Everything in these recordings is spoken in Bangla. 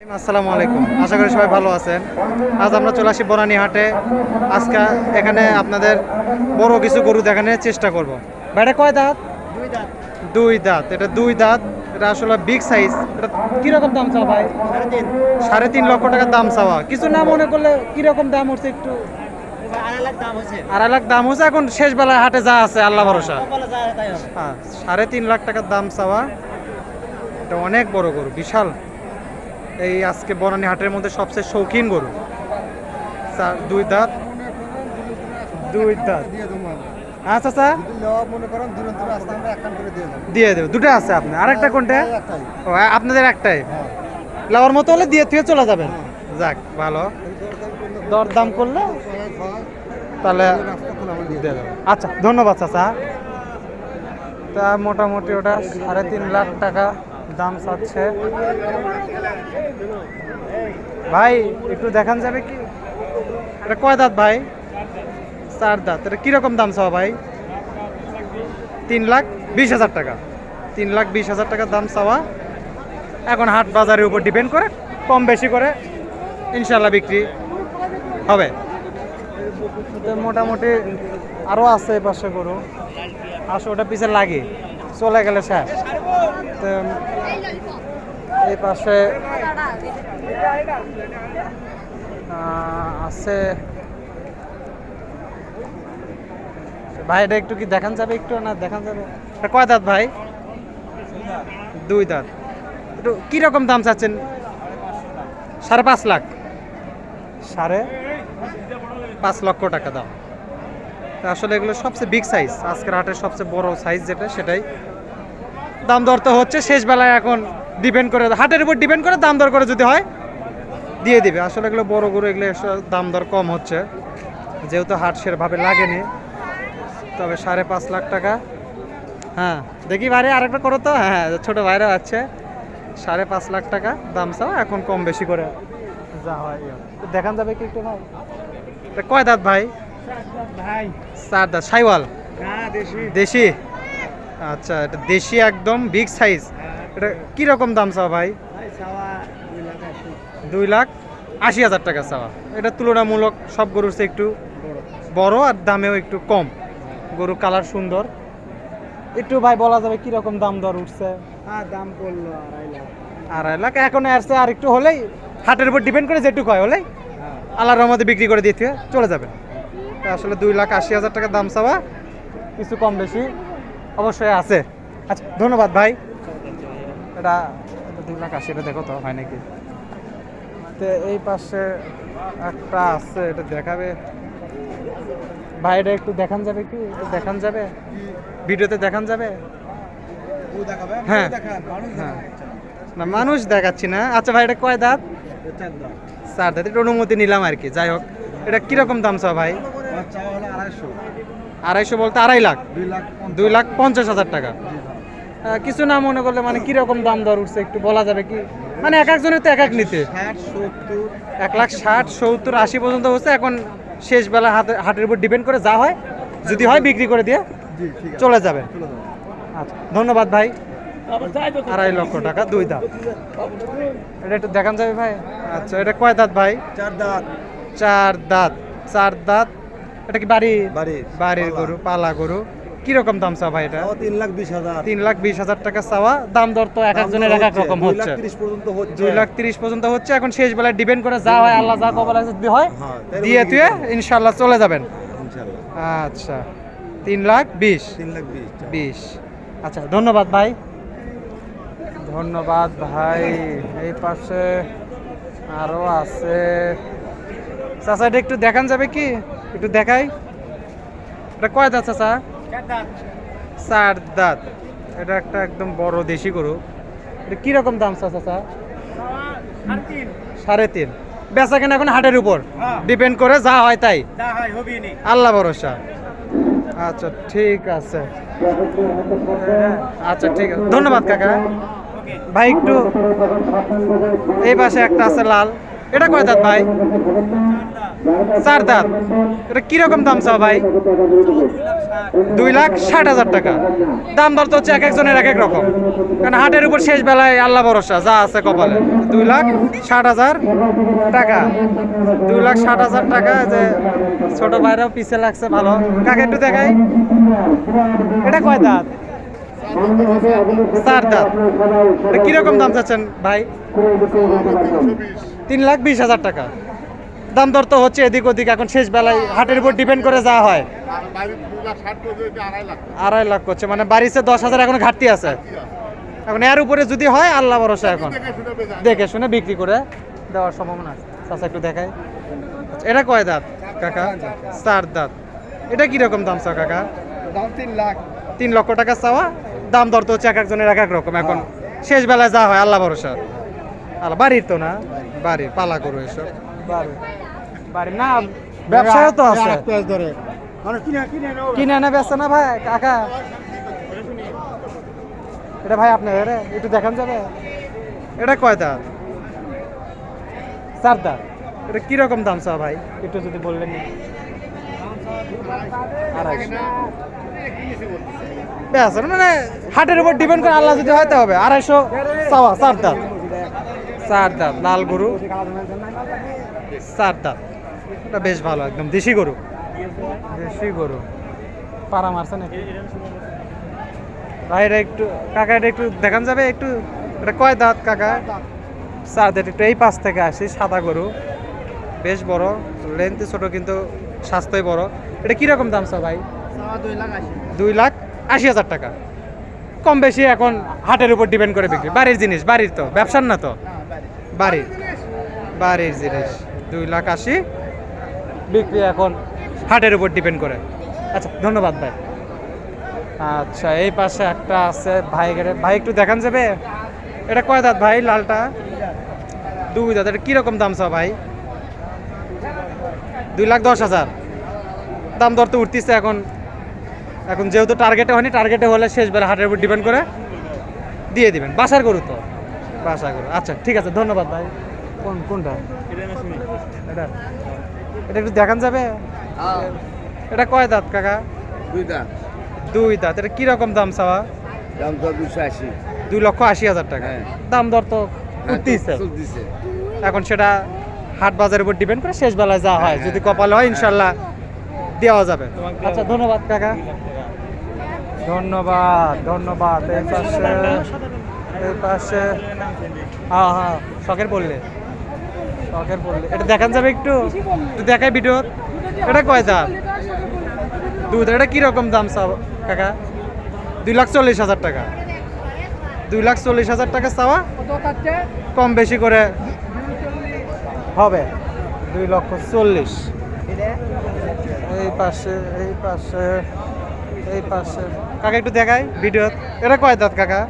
আসসালামু আলাইকুম। আশা করি সবাই ভালো আছেন। আজ আমরা চলে আসি বনানী হাটে আজকে এখানে আপনাদের বড় কিছু গরু দেখানোর চেষ্টা করব। বাইরে কয় দাঁত? দুই দাঁত। দুই দাঁত। এটা দুই দাঁত। এটা আসলে বিগ সাইজ এটা কীরকম দাম চাওয়া ভাই? সাড়ে তিন। লক্ষ টাকার দাম চাওয়া। কিছু না মনে করলে কীরকম দাম হচ্ছে একটু? আড়াই লাখ দাম হচ্ছে। এখন শেষ বেলায় হাটে যা আছে আল্লাহ ভরসা। তাই হবে। হ্যাঁ সাড়ে তিন লাখ টাকার দাম চাওয়া। এটা অনেক বড় গরু বিশাল। এই আজকে বনানী হাটের মধ্যে সবচেয়ে শৌখিন গরু। চার- দুই দাঁত? দুই দাঁত। আচ্ছা স্যার মনে দিয়ে দেবো। দুটো আছে আপনি আরেকটা কোনটা? একটাই। ও আপনাদের একটাই। লাওয়ার মতো হলে দিয়ে থুয়ে চলে যাবেন। যাক ভালো। দরদাম করলে তাহলে আচ্ছা ধন্যবাদ চাচা। তা মোটামুটি ওটা সাড়ে তিন লাখ টাকা। দাম চাচ্ছে। ভাই, একটু দেখান যাবে কি? এটা কয় দাঁত ভাই? চার দাঁত। এটা কীরকম দাম চাও ভাই? তিন লাখ বিশ হাজার টাকা। তিন লাখ বিশ হাজার টাকার দাম চাওয়া। এখন হাট বাজারের উপর ডিপেন্ড করে, কম বেশি করে ইনশাল্লাহ বিক্রি হবে। মোটামুটি আরও আছে পাশে গরু। আসো ওটা পিছে লাগে, চলে গেলে শেষ। এই পাশে আছে। ভাই, এটা একটু কি দেখান যাবে একটু না দেখান যাবে? কয় দাঁত ভাই? দুই দাঁত। একটু কীরকম দাম চাচ্ছেন? সাড়ে পাঁচ লাখ। সাড়ে পাঁচ লক্ষ টাকা দাম। আসলে এগুলো সবচেয়ে বিগ সাইজ আজকের হাটের সবচেয়ে বড় সাইজ যেটা, সেটাই দাম দর তো হচ্ছে শেষ বেলায় এখন ডিপেন্ড করে হাটের উপর ডিপেন্ড করে দাম দর করে যদি হয় দিয়ে দিবে। আসলে এগুলো বড় গরু এগুলো দাম দর কম হচ্ছে। যেহেতু হাট সেরভাবে লাগেনি তবে সাড়ে পাঁচ লাখ টাকা। হ্যাঁ দেখি বাইরে আরেকটা করো তো। হ্যাঁ ছোটো ভাইরাও আছে। সাড়ে পাঁচ লাখ টাকা দাম চাও এখন কম বেশি করে। যা হয়। দেখান যাবে কি একটু ভাই। এটা কয় দাঁত ভাই? ভাই। চার দাঁত। সাইওয়াল? না দেশি। দেশি? আচ্ছা এটা দেশি একদম বিগ সাইজ এটা কীরকম দাম চাও ভাই? ভাই চাওয়া দুই লাখ আশি। হাজার টাকা চাওয়া। এটা তুলনামূলক সব গরুর চেয়ে একটু বড় বড় আর দামেও একটু কম। গরু কালার সুন্দর। একটু ভাই বলা যাবে কীরকম দাম দর উঠছে? হ্যাঁ দাম পড়ল আড়াই লাখ। আড়াই লাখ এখন আসছে আর একটু হলেই হাটের উপর ডিপেন্ড করে যেটুকু হয় হলেই হ্যাঁ। আল্লাহর রহমতে বিক্রি করে দিতে চলে যাবে আসলে দুই লাখ আশি হাজার টাকা দাম চাওয়া কিছু কম বেশি। অবশ্যই আছে। আচ্ছা ধন্যবাদ ভাই। এটা দুই লাখ আশি এটা দেখো তো হয় নাকি? তো এই পাশে একটা আছে এটা দেখাবে? ভাই এটা একটু দেখান যাবে কি? দেখান যাবে? ভিডিওতে দেখান যাবে? হ্যাঁ। মানুষ হ্যাঁ। না মানুষ দেখাচ্ছি না। আচ্ছা ভাই এটা কয় দাঁত? চার দাঁত। এটা অনুমতি নিলাম আর কি যাই হোক। এটা কীরকম দাম চাও ভাই? চাওয়া হলো আড়াইশো। আড়াইশো বলতে আড়াই লাখ। দুই লাখ পঞ্চাশ। হাজার টাকা। কিছু না মনে করলে মানে কীরকম দাম দর উঠছে একটু বলা যাবে কি? মানে এক একজনের তো এক এক নিতে। এক লাখ ষাট সত্তর আশি পর্যন্ত হচ্ছে। এখন শেষ বেলা হাতে হাটের উপর ডিপেন্ড করে যা হয় যদি হয় বিক্রি করে দিয়ে জি ঠিক আছে। চলে যাবে। আচ্ছা ধন্যবাদ ভাই। আড়াই লক্ষ টাকা দুই দাঁত। এটা একটু দেখান যাবে ভাই। আচ্ছা এটা কয় দাঁত ভাই? চার দাঁত। চার দাঁত চার দাঁত। এটা কি বাড়ি? বাড়ির বাড়ির গরু পালা গরু। কীরকম দাম চা ভাই এটা? তিন লাখ বিশ হাজার। তিন লাখ বিশ হাজার টাকা চাওয়া। দাম দর তো এক একজনের এক এক রকম হচ্ছে। তিরিশ পর্যন্ত হচ্ছে। দুই লাখ তিরিশ পর্যন্ত হচ্ছে। এখন শেষ বেলায় ডিপেন্ড করে যা হয় আল্লাহ যা কবল আছে হয়। হ্যাঁ, দিয়ে তুই ইনশাল্লাহ চলে যাবেন। আচ্ছা। তিন লাখ বিশ? তিন লাখ বিশ বিশ। আচ্ছা ধন্যবাদ ভাই। ধন্যবাদ ভাই। এই পাশে আরও আছে। চাচা এটা একটু দেখান যাবে কি? একটু দেখাই। এটা কয় দাঁত চাচা? চার দাঁত। এটা একটা একদম বড় দেশি গরু। এটা কীরকম দাম চাচা সাড়ে তিন। বেচা কেনা এখন হাটের উপর। হ্যাঁ। ডিপেন্ড করে যা হয় তাই। আল্লাহ ভরসা। আচ্ছা ঠিক আছে। আচ্ছা ঠিক আছে। ধন্যবাদ কাকা। ভাই একটু এই পাশে একটা আছে লাল। এটা কয় দাঁত ভাই? চার দাঁত এটা কীরকম দাম চাও ভাই? দুই লাখ ষাট হাজার টাকা। দাম দর তো হচ্ছে এক একজনের এক এক রকম। কারণ হাটের উপর শেষ বেলায় আল্লাহ ভরসা, যা আছে কপালে। দুই লাখ ষাট হাজার টাকা। দুই লাখ ষাট হাজার টাকা যে ছোট ভাইরাও পিছে লাগছে, ভালো। কাকে একটু দেখাই? এটা কয় দাঁত? চার দাঁত। কীরকম দাম চাচ্ছেন ভাই? তিন লাখ বিশ হাজার টাকা। দাম দর তো হচ্ছে এদিক ওদিক এখন শেষ বেলায় হাটের উপর ডিপেন্ড করে যা হয়। আড়াই লাখ করছে মানে বাড়িতে দশ হাজার এখন ঘাটতি আছে। এখন এর উপরে যদি হয় আল্লাহ ভরসা এখন। দেখে শুনে বিক্রি করে দেওয়ার সম্ভাবনা আছে। চাচা একটু দেখাই। এটা কয় দাঁত কাকা? চার দাঁত। এটা কীরকম দাম চাও কাকা? দাম তিন লাখ। তিন লক্ষ টাকা চাওয়া দাম দর তো হচ্ছে এক একজনের এক এক রকম। এখন শেষ বেলায় যা হয় আল্লাহ ভরসা। আল্লাহ বাড়ির তো না? বাড়ির পালা করো এসব। বাড়ির বাড়ির না ব্যবসায় তো আছে। ধরে। মানে কিনে কিনে নাও কিনে এনে বেচছে না ভাই কাকা? এটা ভাই আপনার রে একটু দেখান যাবে? এটা কয় দাঁত? চার দাঁত। এটা কীরকম দাম চা ভাই? একটু যদি বললেন। আড়াইশো। মানে হাটের উপর ডিপেন্ড করে আল্লাহ যদি হয়তো হবে। আড়াইশো চাওয়া চার দাঁত। চার দাঁত লাল গরু। চার দাঁত এটা বেশ ভালো, একদম দেশি গরু। দেশি গরু। পাড়া মারছে নাকি? ভাই একটু, কাকা, এটা একটু দেখান যাবে, একটু, এটা কয় দাঁত কাকা? চার একটু এই পাশ থেকে আসি, সাদা গরু। বেশ বড় লেন্থ ছোট, কিন্তু স্বাস্থ্যই বড়। এটা কীরকম দাম চা ভাই? দুই লাখ আশি হাজার টাকা। কম বেশি এখন হাটের উপর ডিপেন্ড করে বিক্রি। বাড়ির জিনিস, বাড়ির তো, ব্যবসার না তো? বাড়ির। বাড়ির জিনিস। দুই লাখ আশি বিক্রি এখন হাটের উপর ডিপেন্ড করে। আচ্ছা ধন্যবাদ ভাই। আচ্ছা এই পাশে একটা আছে ভাই ভাই একটু দেখান যাবে? এটা কয় দাঁত ভাই লালটা? দুই দাঁত, এটা কীরকম দাম চা ভাই? দুই লাখ দশ হাজার। দাম দর তো উঠতেছে এখন। এখন যেহেতু টার্গেটে হয়নি টার্গেটে হলে শেষ বেলা হাটের উপর ডিপেন্ড করে। দিয়ে দিবেন। বাসার গরু তো? বাসা গরু। আচ্ছা ঠিক আছে, ধন্যবাদ ভাই। কোন কোনটা? এটা? এটা একটু দেখান যাবে? এটা কয় দাঁত কাকা? দুই দাম দুই দাঁত। এটা কীরকম দাম চাওয়া? দাম তো দুশো আশি। দুই লক্ষ আশি হাজার টাকা। হ্যাঁ। দাম দর তো উঠতেইছে চলতেছে। এখন সেটা হাট বাজারের উপর ডিপেন্ড করে শেষ বেলায় যা হয়। যদি কপাল হয় ইনশাল্লাহ দেওয়া যাবে। আচ্ছা ধন্যবাদ কাকা। ধন্যবাদ ধন্যবাদ। এই পাশে এই পাশে হ্যাঁ হ্যাঁ শখের বললে শখের বললে এটা দেখান যাবে একটু। একটু দেখাই ভিডিও এটা কয় দাম? দুধ এটা কীরকম দাম চাও কাকা? দুই লাখ চল্লিশ হাজার টাকা। দুই লাখ চল্লিশ হাজার টাকা চাওয়া? কম বেশি করে হবে। দুই লক্ষ চল্লিশ। এই পাশে এই পাশে এই পাশে। কাকা একটু দেখাই ভিডিও এটা কয় দাঁত কাকা?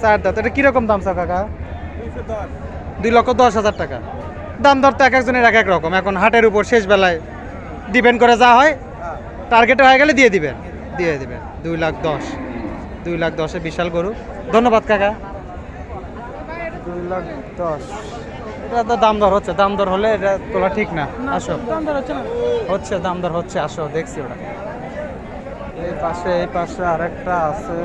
চার দাঁত। এটা কীরকম দাম চাও কাকা? দুই লক্ষ দশ হাজার টাকা। দাম দর তো এক একজনের এক এক রকম। এখন হাটের উপর শেষ বেলায় ডিপেন্ড করে যা হয় টার্গেটে হয়ে গেলে দিয়ে দিবেন। দিয়ে দিবেন। দুই লাখ দশ। দুই লাখ দশে বিশাল গরু। ধন্যবাদ কাকা। দুই লাখ দশ। এটা তো দাম দর হচ্ছে। দাম দর হলে এটা তোলা ঠিক না। আসো। হচ্ছে দাম দর হচ্ছে। আসো দেখছি ওটা। এই পাশে এই পাশে আরেকটা আছে।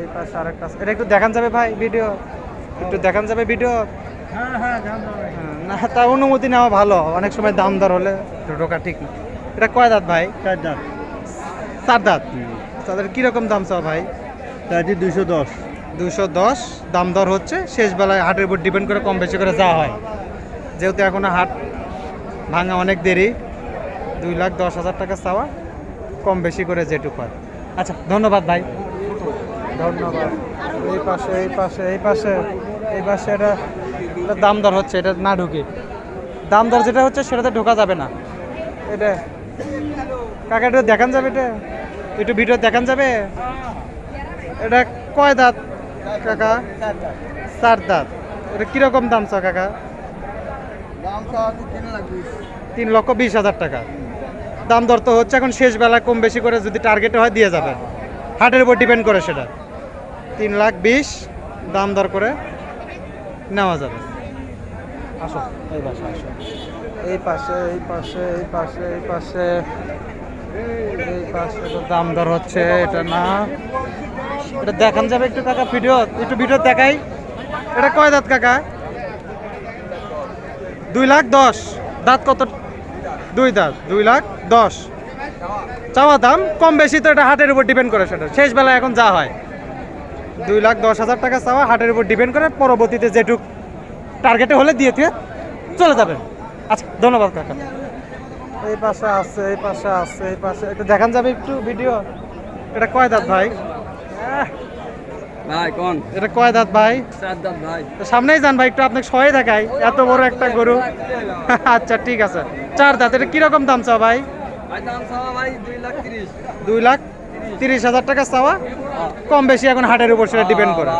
এই পাশে আরেকটা আছে। এটা একটু দেখান যাবে ভাই ভিডিও। একটু দেখান যাবে ভিডিও হ্যাঁ হ্যাঁ হ্যাঁ, না তা অনুমতি নেওয়া ভালো। অনেক সময় দাম দর হলে। ঢোকা ঠিক না। এটা কয় দাঁত ভাই? চার দাম চার দাঁত? তাদের কীরকম দাম চাও ভাই? চারটি দুশো দশ। দুশো দশ। দাম দর হচ্ছে। শেষ বেলায় হাটের উপর ডিপেন্ড করে কম বেশি করে যাওয়া হয়। যেহেতু এখনও হাট ভাঙা অনেক দেরি দুই লাখ দশ হাজার টাকা চাওয়া কম বেশি করে যেটুকু হয়। আচ্ছা ধন্যবাদ ভাই। ধন্যবাদ। এই পাশে এই পাশে এই পাশে এই পাশে এটা দাম দর হচ্ছে এটা না ঢুকে। দাম দর যেটা হচ্ছে সেটাতে ঢোকা যাবে না। এটা। কাকা একটু দেখান যাবে এটা? একটু ভিডিও দেখান যাবে? এটা কয় দাঁত কাকা? চার দাঁত। এটা কীরকম দাম চা কাকা? তিন লক্ষ বিশ হাজার টাকা। দাম দর তো হচ্ছে এখন শেষ বেলায় কম বেশি করে যদি টার্গেটে হয় দিয়ে যাবে। হাটের উপর ডিপেন্ড করে সেটা। তিন লাখ বিশ দাম দর করে নেওয়া যাবে। আসো, এই পাশে আসো। এই পাশে এই পাশে এই পাশে এই পাশে। এই পাশে দাম দর হচ্ছে, এটা না। এটা দেখান যাবে একটু কাকা ভিডিও, একটু ভিডিও দেখাই। এটা কয় দাঁত কাকা? দুই লাখ দশ। দাঁত কত? দুই দাঁত, দুই লাখ দশ। চাওয়া দাম কম বেশি তো এটা হাটের উপর ডিপেন্ড করে সেটা। শেষ বেলায় এখন যা হয়। দুই লাখ দশ হাজার টাকা চাওয়া হাটের উপর ডিপেন্ড করে পরবর্তীতে যেটুক টার্গেটে হলে দিয়ে দিয়ে চলে যাবেন। আচ্ছা ধন্যবাদ কাকা। এই পাশে আছে এই পাশে আছে এই পাশে একটু দেখান যাবে একটু ভিডিও এটা কয় দাঁত ভাই? ভাই কোন? এটা কয় দাঁত ভাই? চার দাম ভাই। সামনেই যান ভাই একটু আপনাকে সহায় দেখাই। এত বড় একটা গরু। আচ্ছা ঠিক আছে। চার দাঁত এটা কীরকম দাম চাওয়া ভাই দুই লাখ তিরিশ হাজার টাকা চাওয়া কম বেশি এখন হাটের উপর সেটা ডিপেন্ড করে।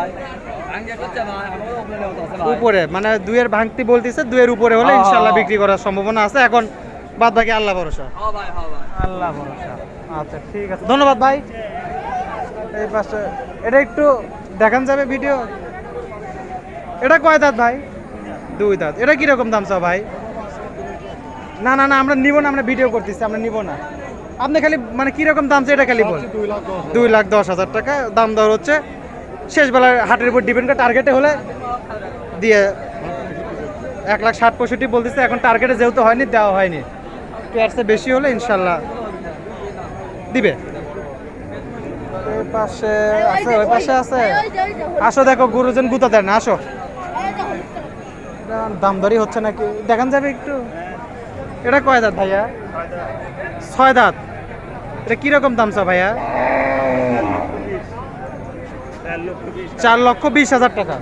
উপরে মানে দুয়ের ভাঙতি বলতেছে দুয়ের উপরে হলে ইনশাল্লাহ বিক্রি করার সম্ভাবনা আছে। এখন বাদ বাকি আল্লাহ ভরসা। আল্লাহ ভরসা। আচ্ছা ঠিক আছে। ধন্যবাদ ভাই। এই পাশে এটা একটু দেখান যাবে ভিডিও। এটা কয় দাঁত ভাই? দুই দাঁত। এটা কীরকম দাম চাও ভাই? না না না আমরা নিব না আমরা ভিডিও করতেছি আমরা নিব না। আপনি খালি মানে কীরকম দাম চাই এটা খালি বল দুই লাখ দশ হাজার। টাকা দাম দর হচ্ছে। শেষ বেলায় হাটের উপর ডিপেন্ড করে টার্গেটে হলে দিয়ে এক লাখ ষাট পঁয়ষট্টি বলতেছে এখন টার্গেটে যেহেতু হয়নি দেওয়া হয়নি। চেয়ে বেশি হলে ইনশাল্লাহ দিবে। এই পাশে আছে ওই পাশে আছে। আসো দেখো গুরুজন গুতা দেন না আসো দাম দরই হচ্ছে নাকি? দেখান যাবে একটু। এটা কয় দাঁত ভাইয়া? ছয় দাঁত। এটা কীরকম দাম চা ভাইয়া? চার লক্ষ বিশ হাজার টাকা।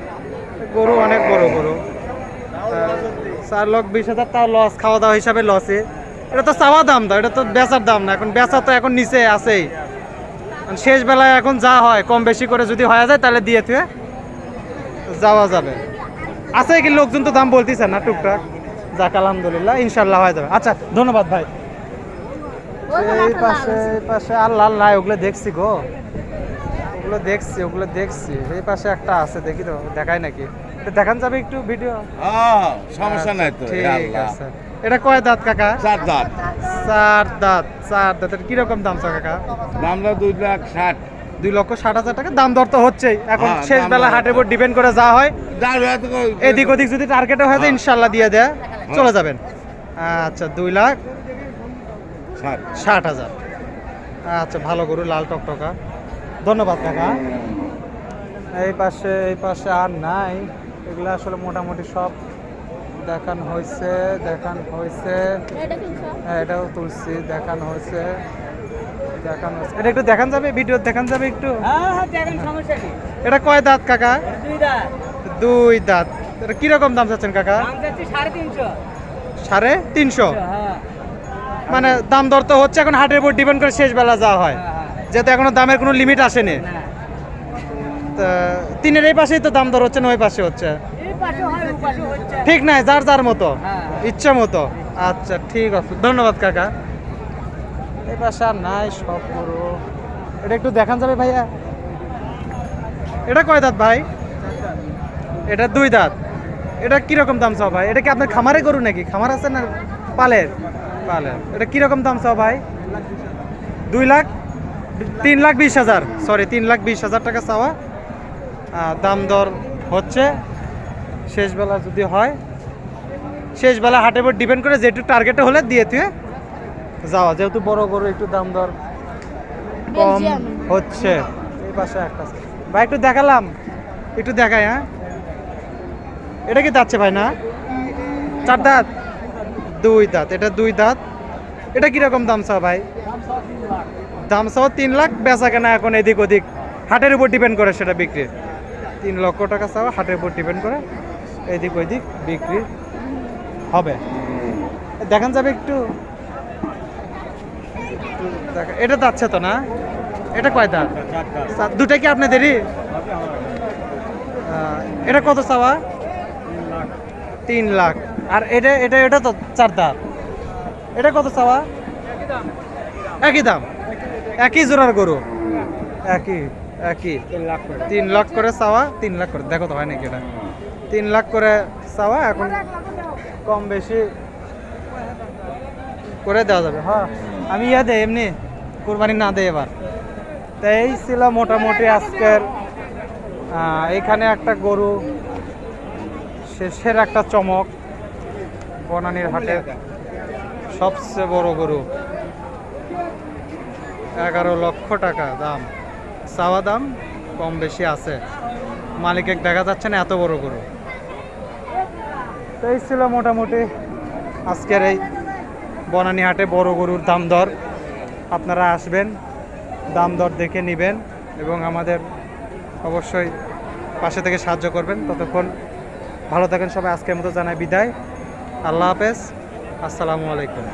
গরু অনেক বড় গরু। চার লক্ষ বিশ হাজার তাও লস খাওয়া দাওয়া হিসাবে লসে এটা তো চাওয়া দাম তো, এটা তো বেচার দাম না। এখন বেচা তো এখন নিচে আছেই। শেষ বেলায় এখন যা হয়, কম বেশি করে যদি হয়ে যায় তাহলে দিয়ে থুয়ে যাওয়া যাবে। আছে কি লোকজন তো দাম বলতেছে না, টুকটাক? যাক আলহামদুলিল্লাহ ইনশাল্লাহ হয়ে যাবে। আচ্ছা ধন্যবাদ ভাই। এই পাশে এই পাশে আল্লাহ আল্লাহ ওগুলো দেখছি গো। ওগুলো দেখছি ওগুলো দেখছি। এই পাশে একটা আছে দেখি তো দেখায় নাকি। দেখান যাবে একটু ভিডিও হ্যাঁ সমস্যা নাই তো ঠিক আছে। এটা কয় দাঁত কাকা? চার দাম চার দাঁত চার দাঁত। এটা কীরকম দাম চা কাকা? দামটা দুই লাখ ষাট। দুই লক্ষ ষাট হাজার টাকা। দাম দর তো হচ্ছেই। এখন হ্যাঁ, শেষ বেলা হাটের উপর ডিপেন্ড করে যা হয়। এদিক ওদিক যদি টার্গেটে হয়ে হ্যাঁ। ইনশাল্লাহ দিয়ে দেয়। চলে যাবেন। আচ্ছা দুই লাখ ষাট। ষাট হাজার। আচ্ছা ভালো গরু লাল টকটকা। ধন্যবাদ কাকা। এই পাশে এই পাশে আর নাই। এগুলো আসলে মোটামুটি সব দেখান হয়েছে দেখান হয়েছে হ্যাঁ এটাও তুলছি দেখান হয়েছে দেখান এটা একটু দেখান যাবে ভিডিও দেখান যাবে একটু। এটা কয় দাঁত কাকা? দুই দাঁত। এটা কীরকম দাম চাচ্ছেন কাকা? সাড়ে তিনশো। মানে দাম দর তো হচ্ছে এখন হাটের উপর ডিপেন্ড করে শেষ বেলা যা হয়। যেহেতু এখনও দামের কোনো লিমিট আসেনি। তা তিনের এই পাশেই তো দাম দর হচ্ছে না ওই পাশে হচ্ছে? ঠিক নাই যার যার মতো। ইচ্ছা মতো। আচ্ছা ঠিক আছে। ধন্যবাদ কাকা। পাশে নাই সব গরু এটা একটু দেখান যাবে ভাইয়া। এটা কয় দাঁত ভাই? এটা দুই দাঁত। এটা কীরকম দাম চাও ভাই? এটা কি আপনার খামারে গরু নাকি? খামার আছে না পালের? পালের। এটা কীরকম দাম চাও ভাই? দুই লাখ? তিন লাখ বিশ হাজার। সরি তিন লাখ বিশ হাজার টাকা চাওয়া। দাম দর হচ্ছে। শেষবেলা যদি হয়, শেষবেলা হাটের উপর ডিপেন্ড করে যেটু টার্গেটে হলে দিয়ে তুই যাওয়া যেহেতু বড় গরু একটু দাম দর কম হচ্ছে। এই পাশে একটা ভাই একটু দেখালাম। একটু দেখাই হ্যাঁ? এটা কি দাঁতছে ভাই না? চার দাঁত? দুই দাঁত। এটা দুই দাঁত। এটা কীরকম দাম চাও ভাই? দাম চাও তিন লাখ বেচা কেনা এখন এদিক ওদিক। হাটের উপর ডিপেন্ড করে সেটা বিক্রি। তিন লক্ষ টাকা চাও হাটের উপর ডিপেন্ড করে এদিক ওদিক বিক্রি হবে। দেখান যাবে একটু। এটা যাচ্ছে তো না? এটা কয় দাঁত? দুটা কি আপনাদেরই? এটা কত চাওয়া? তিন লাখ। আর এটা এটা এটা তো চার দাঁত। এটা কত চাওয়া? একই দাম। একই জোড়ার গরু? একই একই। তিন লাখ করে চাওয়া? তিন লাখ করে। দেখো তো হয় নাকি এটা? তিন লাখ করে চাওয়া? এখন কম বেশি করে দেওয়া যাবে। হ্যাঁ। আমি ইয়া দেয় এমনি কোরবানি না দেয় এবার। তো এই ছিল মোটামুটি আজকের এখানে একটা গরু শেষের একটা চমক বনানীর হাটে। সবচেয়ে বড় গরু। এগারো লক্ষ টাকা দাম। চাওয়া দাম কম বেশি আছে। মালিকের দেখা যাচ্ছে না এত বড় গরু। তো এই ছিল মোটামুটি আজকের এই বনানী হাটে বড় গরুর দাম দর। আপনারা আসবেন, দাম দর দেখে নেবেন এবং আমাদের অবশ্যই পাশে থেকে সাহায্য করবেন। ততক্ষণ ভালো থাকেন সবাই, আজকের মতো জানাই বিদায়। আল্লাহ হাফেজ। আসসালামু আলাইকুম।